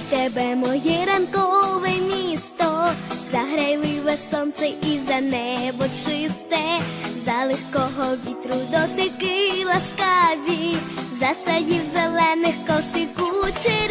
тебе моє ранкове місто, заграйливе сонце і за небо чисте, за легкого вітру дотики ласкаві, засадів зелених коси кучеря.